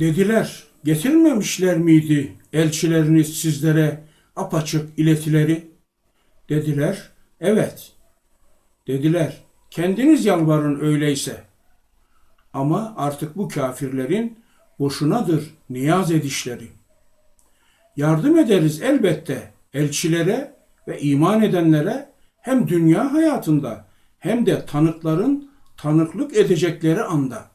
Dediler, getirmemişler miydi elçileriniz sizlere apaçık iletileri? Dediler, evet. Dediler, kendiniz yalvarın öyleyse. Ama artık bu kafirlerin boşunadır niyaz edişleri. Yardım ederiz elbette elçilere ve iman edenlere hem dünya hayatında hem de tanıkların tanıklık edecekleri anda.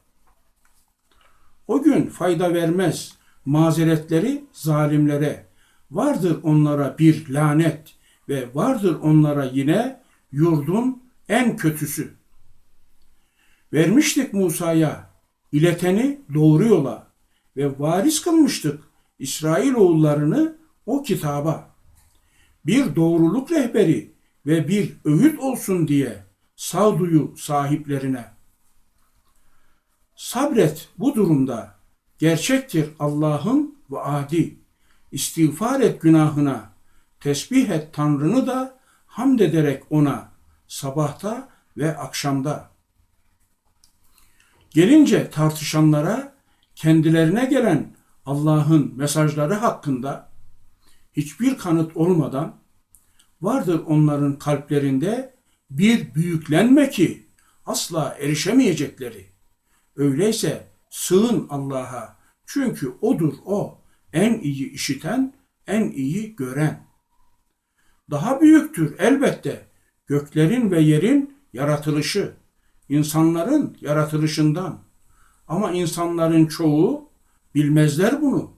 O gün fayda vermez mazeretleri zalimlere. Vardır onlara bir lanet ve vardır onlara yine yurdun en kötüsü. Vermiştik Musa'ya ileteni doğru yola ve varis kılmıştık İsrail oğullarını o kitaba. Bir doğruluk rehberi ve bir öğüt olsun diye sağduyu sahiplerine. Sabret bu durumda. Gerçektir Allah'ın vaadi. İstiğfar et günahına. Tesbih et Tanrını da hamd ederek ona sabahta ve akşamda. Gelince tartışanlara kendilerine gelen Allah'ın mesajları hakkında hiçbir kanıt olmadan vardır onların kalplerinde bir büyüklenme ki asla erişemeyecekleri. Öyleyse sığın Allah'a çünkü odur o en iyi işiten, en iyi gören. Daha büyüktür elbette göklerin ve yerin yaratılışı, insanların yaratılışından. Ama insanların çoğu bilmezler bunu.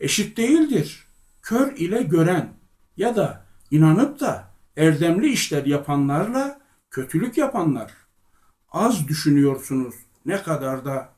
Eşit değildir kör ile gören ya da inanıp da erdemli işler yapanlarla kötülük yapanlar. Az düşünüyorsunuz. Ne kadar da